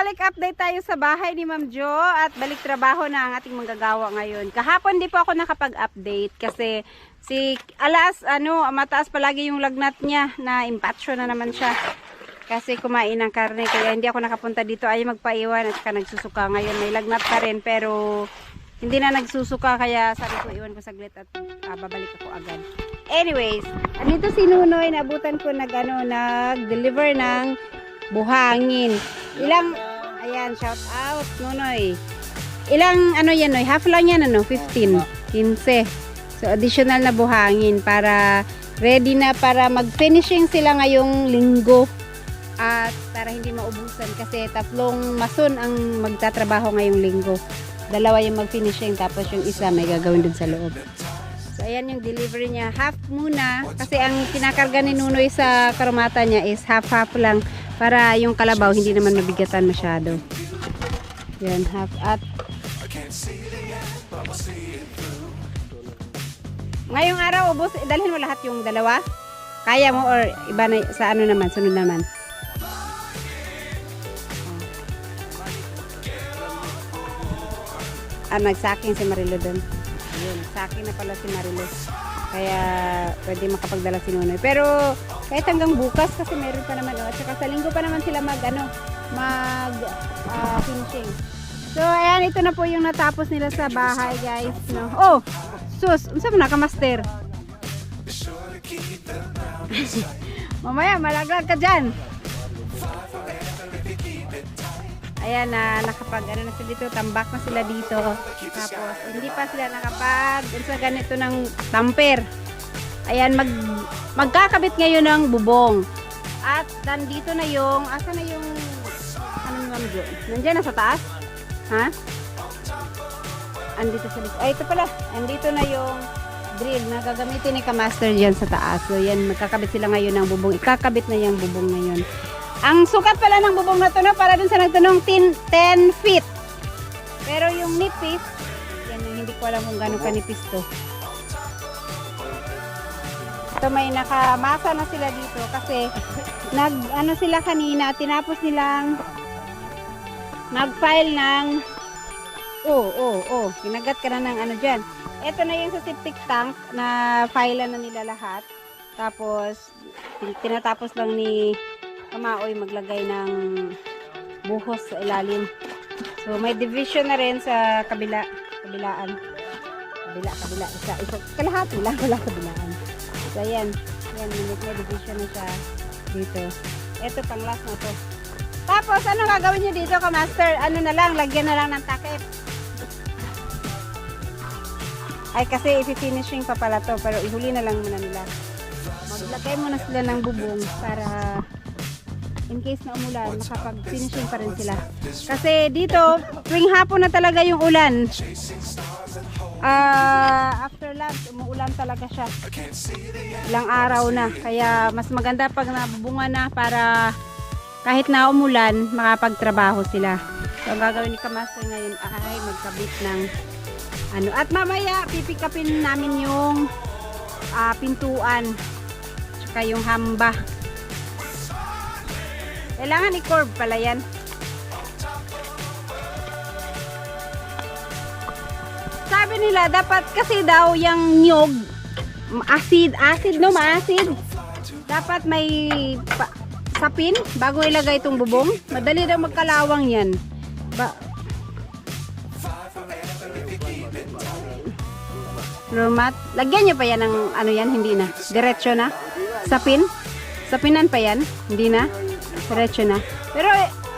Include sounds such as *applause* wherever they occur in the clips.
balik update tayo sa bahay ni Ma'am Jo at balik trabaho na ang ating manggagawa ngayon. Kahapon di po ako nakapag-update kasi si alas ano mataas palagi yung lagnat niya na impatsyo na naman siya. Kasi kumain ng karne kaya hindi ako nakapunta dito ay magpaiwan at saka nagsusuka ngayon. May lagnat pa rin pero hindi na nagsusuka kaya sabi ko iwan ko saglit at ah, babalik ako agad. Anyways, andito si Nunoy, naabutan ko nag ano, nag-deliver ng buhangin. Ilang, ayan, shout out, Nunoy. Ilang, ano yan, Noy? Half lang yan, ano? 15, 15. So, additional na buhangin para ready na para mag-finishing sila ngayong linggo. At para hindi maubusan kasi tatlong mason ang magtatrabaho ngayong linggo. Dalawa yung mag-finishing tapos yung isa may gagawin dun sa loob. So, ayan yung delivery niya. Half muna. Kasi ang kinakarga ni Nunoy sa karumata niya is half-half lang. Para yung kalabaw hindi naman mabigatan masyado. Yan, half at Ngayong araw, ubos, dalhin mo lahat yung dalawa? Kaya mo or iba na, sa ano naman, sunod naman? Ah, nagsaking si Marilo doon. Ayun, nagsaking na pala si Marilo. Kaya pwede makapagdala si Nunoy. Pero kahit hanggang bukas kasi meron pa naman. Oh. At saka sa linggo pa naman sila mag, ano, mag ah, finishing. So, ayan, ito na po yung natapos nila sa bahay, guys. No? Oh, sus, unsa mo na ka, master? *laughs* Mamaya, malaglag ka dyan. Ayan na, nakapag, ano na sila dito, tambak na sila dito. Tapos, hindi pa sila nakapag, sa ganito ng tamper. Ayan, mag, magkakabit ngayon ng bubong. At, nandito na yung, asa na yung, ano ma'am Jo? Nandiyan na sa taas? Ha? Andito sa likod. Ay, ito pala. Andito na yung drill na gagamitin ni Kamaster dyan sa taas. So, yan, magkakabit sila ngayon ng bubong. Ikakabit na yung bubong ngayon. Ang sukat pala ng bubong na to, no, para dun sa nagtanong, 10, 10 feet. Pero yung nipis, yan hindi ko alam kung gano'ng kanipis to. Ito may nakamasa na sila dito kasi *laughs* nag ano sila kanina, tinapos nilang nag-file ng oh, oh, oh, kinagat ka na ng ano dyan. Ito na yung sa septic tank na file na nila lahat. Tapos, tin- tinatapos lang ni Kamaoy maglagay ng buhos sa ilalim. So, may division na rin sa kabila, kabilaan. Kabila, kabila, isa, isa, kalahati lang, wala kabilaan. So, ayan, ayan, may, may division na siya dito. Ito, pang last na to. Tapos, ano gagawin nyo dito, ka-master? Ano na lang, lagyan na lang ng takip. Ay, kasi i-finishing pa pala to, pero ihuli na lang muna nila. Maglagay muna sila ng bubong para in case na umulan, makapag-finishing pa rin sila. Kasi dito, tuwing hapon na talaga yung ulan. Ah, after lunch, umuulan talaga siya. Ilang araw na. Kaya mas maganda pag nabubunga na para kahit na umulan, makapagtrabaho sila. So, ang gagawin ni Kamaster ngayon ay magkabit ng ano. At mamaya, pipikapin namin yung ah, pintuan. Tsaka yung hamba. Kailangan i-curve pala yan. Sabi nila, dapat kasi daw yung nyog, acid, acid no, ma-acid. Dapat may pa- sapin bago ilagay itong bubong. Madali daw magkalawang yan. Ba Lumat. Lagyan niyo pa yan ng ano yan, hindi na. Diretso na. Sapin. Sapinan pa yan, hindi na. Diretso na. Pero,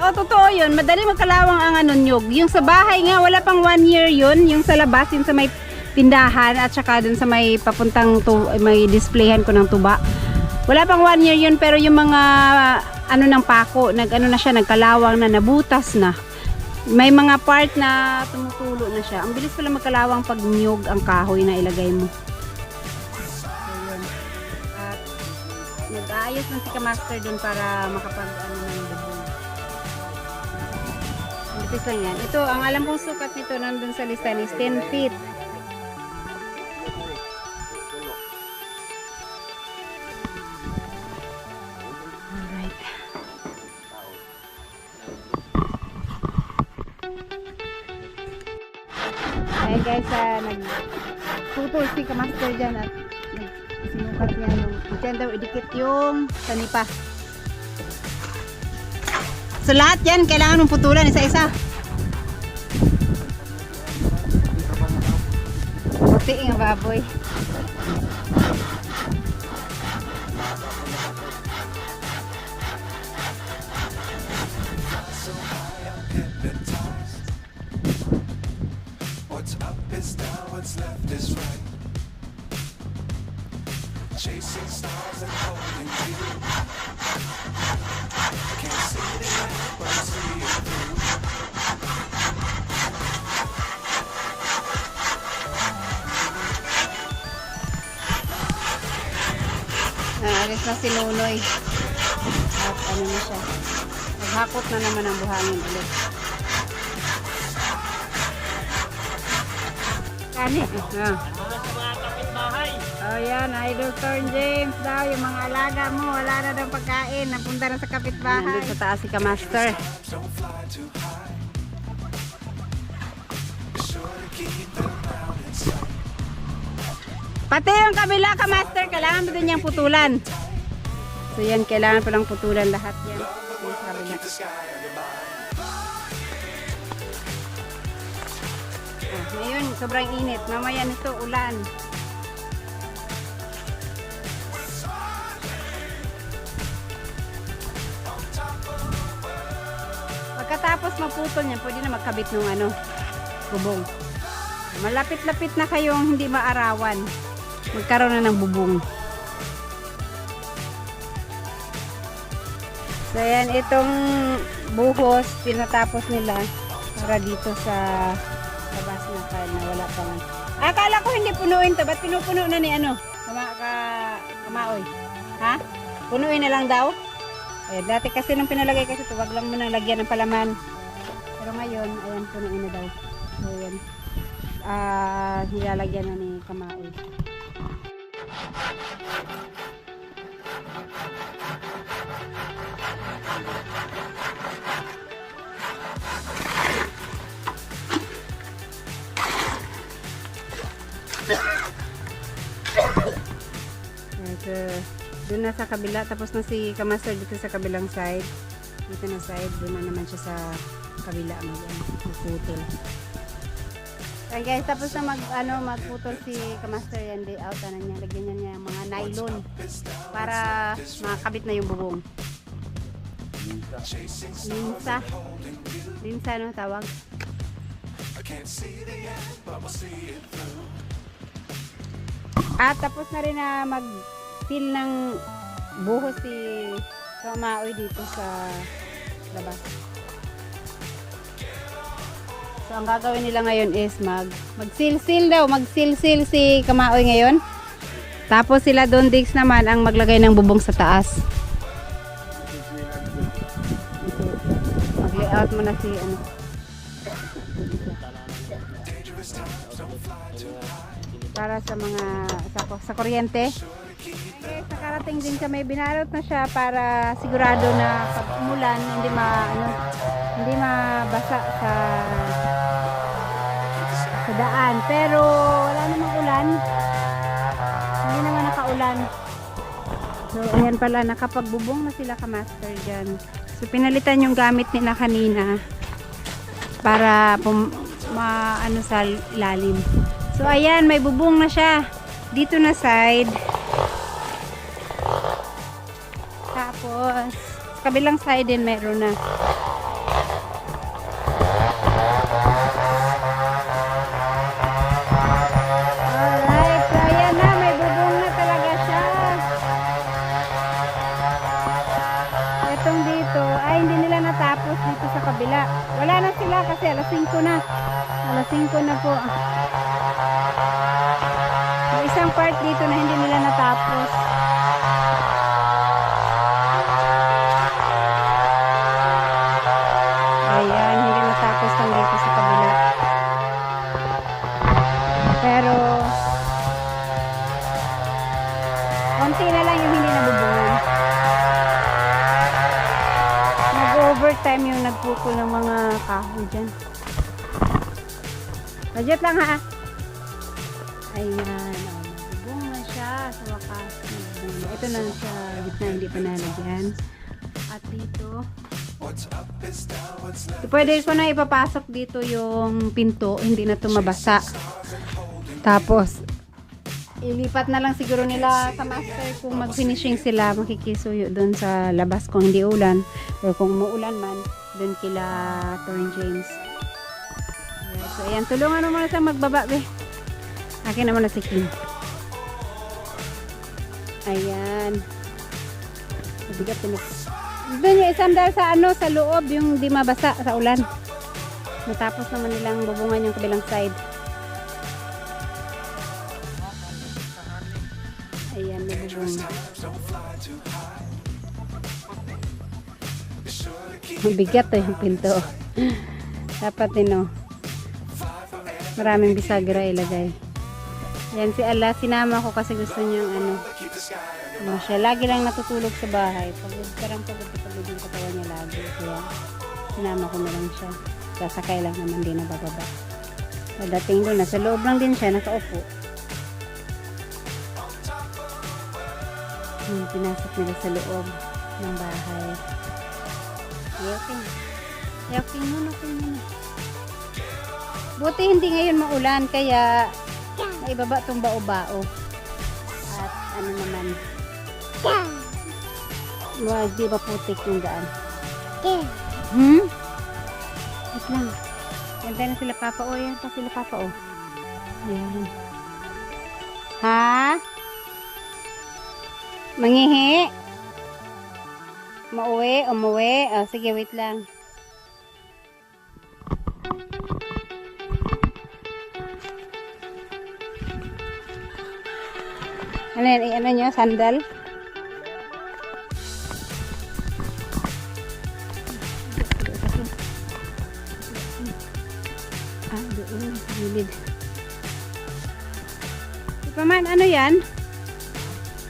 oh, totoo yun. Madali magkalawang ang ano, nyog. Yung sa bahay nga, wala pang one year yun. Yung sa labas, yung sa may tindahan at saka dun sa may papuntang tu- may displayhan ko ng tuba. Wala pang one year yun, pero yung mga ano ng pako, nag ano na siya, nagkalawang na, nabutas na. May mga part na tumutulo na siya. Ang bilis pala magkalawang pag nyog ang kahoy na ilagay mo. Kaayos ng Sika Master din para makapag ano ng bubong. Nipis lang yan. Ito, ang alam kong sukat nito nandun sa listan is 10 feet. Alright. Ayan guys, ah, uh, nagputol si Kamaster dyan at sinukat niya yung dyan daw idikit yung sanipa. So lahat yan, kailangan mong putulan isa-isa. Puti nga baboy. Chasing stars and holding you. Can't see the end, but I see it through. Naalis na si Nunoy. At ano na siya. Naghakot na naman ang buhangin ulit. Kani. Ah. Oh yan, Idol Torn James daw, yung mga alaga mo, wala na daw pagkain, napunta na sa kapitbahay. Nandun sa taas si Kamaster. Pati yung kabila Kamaster, kailangan mo din niyang putulan. So yan, kailangan palang putulan lahat yan. Yung kabila. Ah, ngayon, sobrang init. Mamaya nito, ulan. Pagkatapos maputol niya, pwede na magkabit ng ano, bubong. Malapit-lapit na kayong hindi maarawan. Magkaroon na ng bubong. So yan, itong buhos, tinatapos nila para dito sa labas na kaya na wala pa man. Akala ko hindi punuin to. Ba't pinupuno na ni ano? Kama, ka, kamaoy. Ha? Punuin na lang daw? Eh, dati kasi nung pinalagay kasi ito, wag lang mo nang lagyan ng palaman. Pero ngayon, ayan, punuin na daw. So, yan. Ah, nilalagyan na ni kamaoy. Na sa kabila, tapos na si Kamaster dito sa kabilang side. Dito na side, doon na naman siya sa kabila mag ano, magputol. Ayan guys, tapos na mag ano magputol si Kamaster yan, di out na niya, lagyan niya niya mga nylon para makakabit na yung bubong. Linsa. Linsa no tawag? At tapos na rin na mag-fill ng buhos si Kamaoy dito sa labas. So ang gagawin nila ngayon is mag mag-seal-seal daw, mag-seal-seal si Kamaoy ngayon. Tapos sila doon Dix naman ang maglagay ng bubong sa taas. Mag-layout mo na si ano. para sa mga sa, sa kuryente. Okay, sa karating din kami binalot na siya para sigurado na pag umulan hindi ma ano, hindi mabasa sa sa daan. Pero wala namang ulan. Hindi naman nakaulan. So ayan pala nakapagbubong na sila ka-master dyan. So pinalitan yung gamit nila kanina para pum, ma ano sa ilalim. So ayan, may bubong na siya. Dito na side. Tapos, sa kabilang side din meron na. Kabila. Wala na sila kasi alas 5 na. Alas 5 na po. May isang part dito na hindi nila natapos. Ayan, hindi lang dito sa kabila. Pero, konti na lang yung hindi nabubungan. Nag-overtime yung nagpupul ng mga kahoy dyan. Budget lang ha. Ayan. Oh, Bubong na siya sa wakas. Ito na sa gitna, hindi pa nalagyan. Left pwede ko na ipapasok dito yung pinto, hindi na ito mabasa. Tapos, ilipat na lang siguro nila sa master kung mag-finishing sila, makikisuyo doon sa labas kung hindi ulan. Or kung muulan man, doon kila Torn James. So ayan, tulungan muna sa magbaba, be. Akin naman na si Kim. Ayan. Mabigat din. Doon yung isang dahil sa ano, sa loob, yung di mabasa sa ulan. Natapos naman nilang bubungan yung kabilang side. Ayan, keep Mabigat to yung pinto. *laughs* Dapat din, oh. Maraming bisagra ilagay. Yan si Ala, sinama ko kasi gusto niyang ano, ano siya, lagi lang natutulog sa bahay. Pagod, parang pagod na pagod yung katawan niya lagi. Kaya, sinama ko na lang siya. Sasakay lang naman din na bababa. Pagdating doon, nasa loob lang din siya, nakaupo. Hmm, pinasok nila sa loob ng bahay. Yakin. Yakin muna, yakin muna. Buti hindi ngayon maulan, kaya naibaba tong bao-bao. At ano naman, Wag, di ba putik yung daan? Hmm? Wait lang. Ganda na sila papa. O, yan pa sila papa, o. Ayan. Ha? Mangihi? Mauwi? Umuwi? O, sige, wait lang. Ano yan? Ano nyo? Sandal? Ah, doon. sa Gilid. Di pa man, ano yan?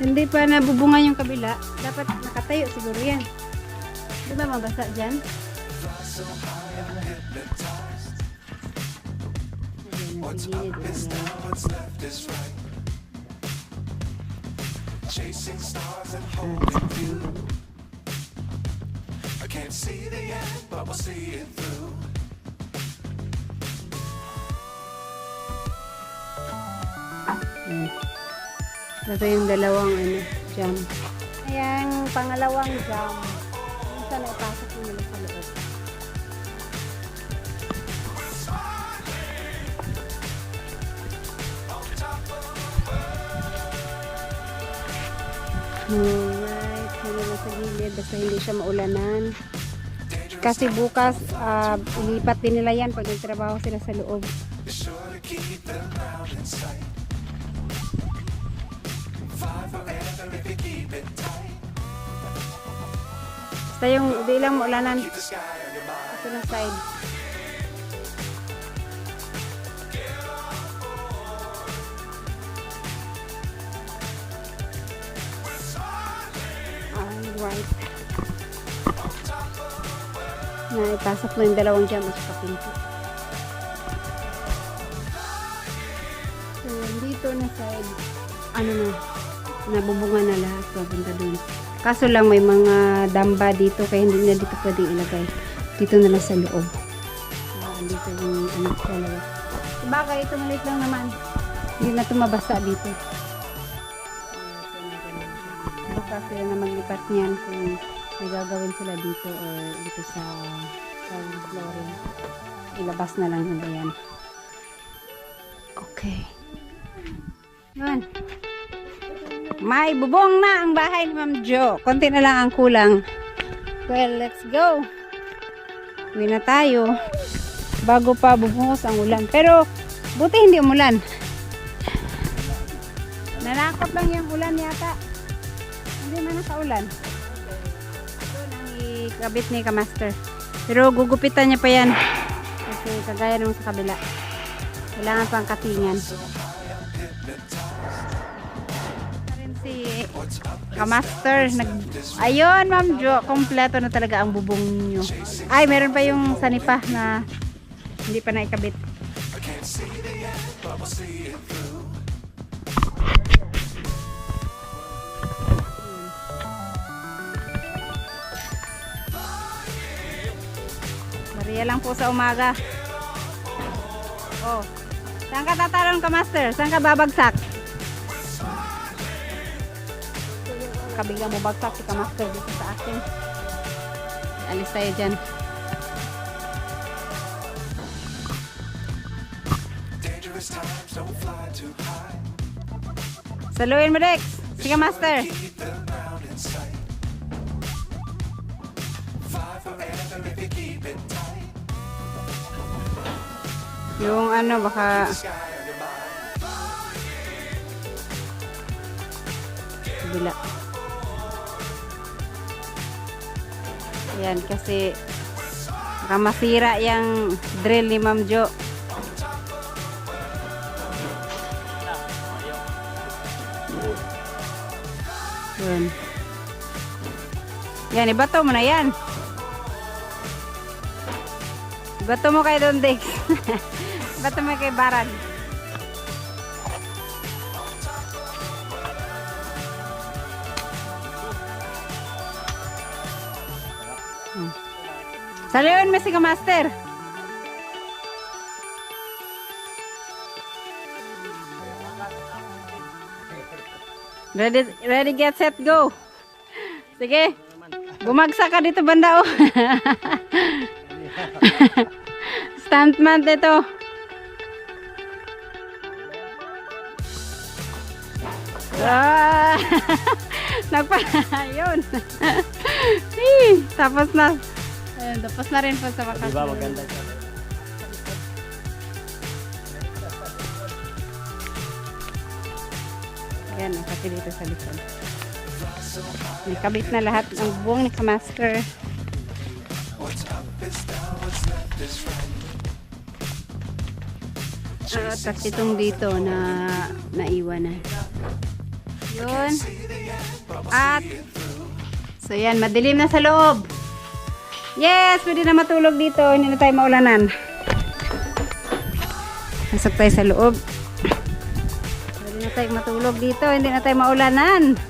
Hindi pa nabubungan yung kabila. Dapat nakatayo siguro yan. Di ba mabasa dyan? Ayun, nasa gilid, ayan. what's left is right. Stars and holding you. I can't see the end, but we'll see it through. Ito yung dalawang ano, jam. Ayan, pangalawang jam. Isa na ipasok mo nila sa loob. Alright, ano na sa gilid basta hindi siya maulanan. Kasi bukas, ah, ilipat din nila yan pag nagtrabaho sila sa loob. Basta yung di lang maulanan. Ito na side. Alright. Na ipasok mo yung dalawang jam at saka pinto. So, dito na side, ano na, nabubunga na lahat papunta dun. Kaso lang may mga damba dito kaya hindi na dito pwedeng ilagay. Dito na lang sa loob. Ah, dito yung ano sa loob. Bagay, ito maliit lang naman. Hindi na ito mabasa dito. Bukas sila na maglipat niyan kung may gagawin sila dito or dito sa sa flooring. Ilabas na lang nila yan. Okay. Yun. May bubong na ang bahay ni Ma'am Jo. Konti na lang ang kulang. Well, let's go. Uwi na tayo. Bago pa bubungos ang ulan. Pero, buti hindi umulan. Nanakot lang yung ulan yata. Hindi man nakaulan. Ito nang ikabit ni Kamaster. Pero gugupitan niya pa yan. Kasi kagaya nung sa kabila. Kailangan pang katingan. Kamaster. Nag... Ayun, Ma'am Jo. Kompleto na talaga ang bubong nyo. Ay, meron pa yung sanipa na hindi pa naikabit. Maria lang po sa umaga. Oh. Saan ka tatalon ka, Master? Saan ka babagsak? Kabigla mo bagsak si ka, Master, dito sa akin. Alis tayo dyan. Dangerous times, don't fly too high. Saluhin mo, Dex. Sige, Master. Keep the ground in Yan, kasi baka masira yung drill ni Ma'am Jo. Yun. Yan, ibato mo na yan. Ibato mo kay Don Dex. *laughs* ibato mo kay Baran. Saluhin mo si Master. Ready, ready, get, set, go. Sige. Bumagsak ka dito banda, oh. *laughs* Stuntman ito. Ah! *laughs* Nagpa... *laughs* Yun. Tapos na. Ayun, tapos na rin po sa wakas. Di ba maganda siya? Ayan, ang kasi dito sa likod. May kabit na lahat ng buong ni Kamaster. Uh, tapos itong dito na naiwan na. Yun. At, so yan, madilim na sa loob. Yes, pwede na matulog dito. Hindi na tayo maulanan. Pasok tayo sa loob. Pwede na tayo matulog dito. Hindi na tayo maulanan.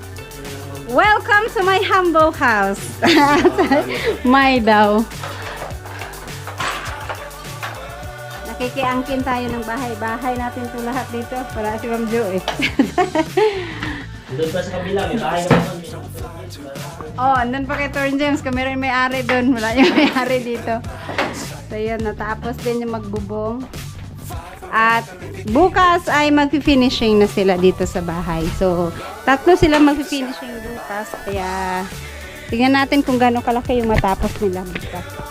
Welcome to my humble house. *laughs* my daw. Nakikiangkin tayo ng bahay-bahay natin ito lahat dito. Wala si Ma'am Jo eh. *laughs* Doon pa sa kabila, may bahay naman. Oh, andun pa kay Torn James. Kami rin may-ari doon. Wala yung may-ari dito. So yun, natapos din yung magbubong. At bukas ay magfi-finishing na sila dito sa bahay. So, tatlo sila magfi-finishing bukas. Kaya, tingnan natin kung gaano kalaki yung matapos nila bukas.